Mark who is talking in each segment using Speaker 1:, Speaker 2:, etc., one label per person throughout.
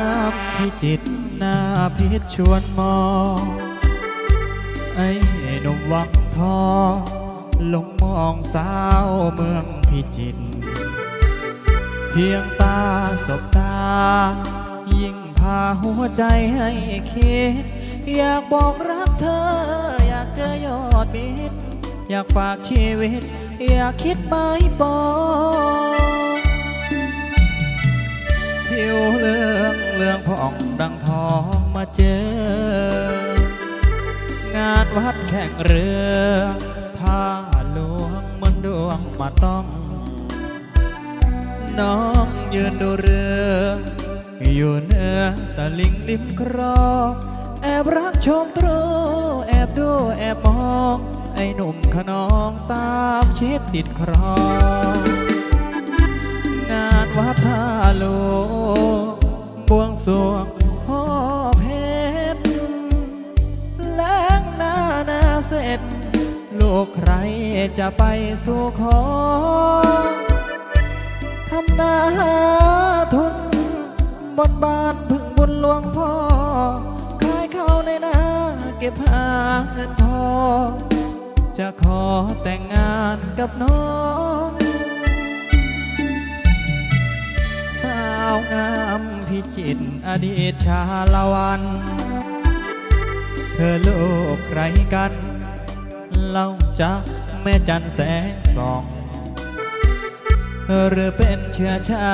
Speaker 1: งามพิจิตรหน้าพิษชวนมอง ไอ้หนุ่มวังทองลงมองสาวเมืองพิจิตรเพียงตาสบตา ยิ่งพาหัวใจให้คิด อยากบอกรักเธอ อยากเจอยอดมิตรอยากฝากชีวิต อยากคิดไม้ปองผิวเลือ เหลืองผ่องดังทองมาเจอ งานวัดแข่งเรือท่าหลวงมันดวงมาต้อง น้องยืนดูเรือ อยู่เนื้อตะลิงริมครองแอบรักชมตรู แอบดูแอบมอง ไอ้หนุ่มขนองตามชิดติดครอง งานวัดท่าโลวง สวงพ่อเพชรแล้งหน้าหน้าเสร็จ ลูกใครจะไปสู่ขอทำหนาหาทุน บนบานพึ่งบุญหลวงพ่อ ขายข้าวในนาเก็บหาเงินทองจะขอแต่งงานกับน้องาวงามพิจิตรอดีตชาละวัน เธอโลกใครกันเล่าจากแม่จันแสงสองหรือเป็นเชื้อชา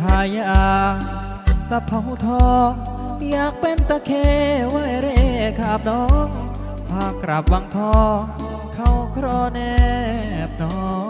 Speaker 1: ทายาตะเภาทองอยากเป็นตะเคไว้เร่ขาบน้อง พากราบวังทองเข้าครอแนบน้อง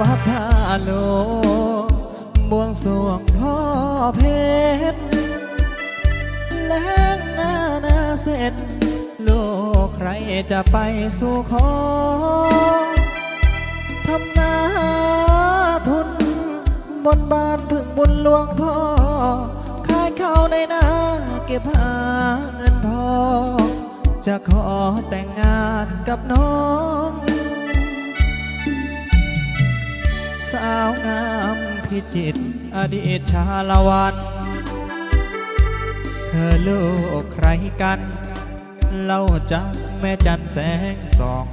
Speaker 1: วัดท่าโลบวงสวงพ่อเพชรแล้งหน้าหน้าเสร็จลูกใครจะไปสู่ขอทำนาหาทุน บนบานพึ่งบุญหลวงพ่อ ขายข้าวในนาเก็บหาเงินพอ จะขอแต่งงานกับน้อง สาวงามพิจิตรอดีตชาละวัน เธอลูกใครกัน เล่าจากแม่จันแสงสอง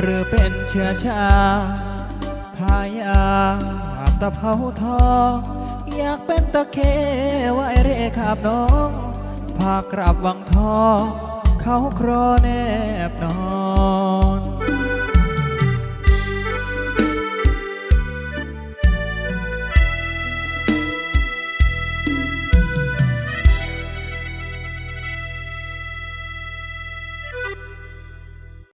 Speaker 1: หรือเป็นเชื้อชาทายาตะเภาทองอยากเป็นตะเคไว้เรขาบน้อง พากราบวังทองเขาครอแนบน้อง